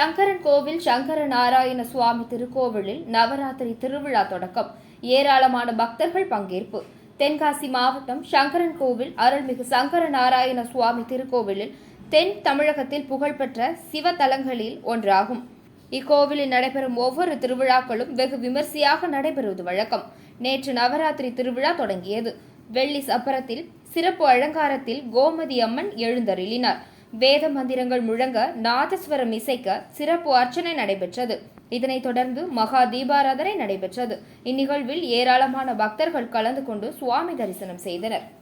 சங்கரன் கோவில் சங்கர நாராயண சுவாமி திருக்கோவிலில் நவராத்திரி திருவிழா தொடக்கம். ஏராளமான பக்தர்கள் பங்கேற்பு. தென்காசி மாவட்டம் சங்கரன் கோவில் அருள்மிகு சங்கர நாராயண சுவாமி திருக்கோவிலில் தென் தமிழகத்தில் புகழ்பெற்ற சிவத்தலங்களில் ஒன்றாகும். இக்கோவிலில் நடைபெறும் ஒவ்வொரு திருவிழாக்களும் வெகு விமர்சையாக நடைபெறுவது வழக்கம். நேற்று நவராத்திரி திருவிழா தொடங்கியது. வெள்ளி சப்பரத்தில் சிறப்பு அலங்காரத்தில் கோமதி அம்மன் எழுந்தருளினார். வேத மந்திரங்கள் முழங்க நாதஸ்வரம் இசைக்க சிறப்பு அர்ச்சனை நடைபெற்றது. இதனைத் தொடர்ந்து மகா தீபாராதனை நடைபெற்றது. இந்நிகழ்வில் ஏராளமான பக்தர்கள் கலந்து கொண்டு சுவாமி தரிசனம் செய்தனர்.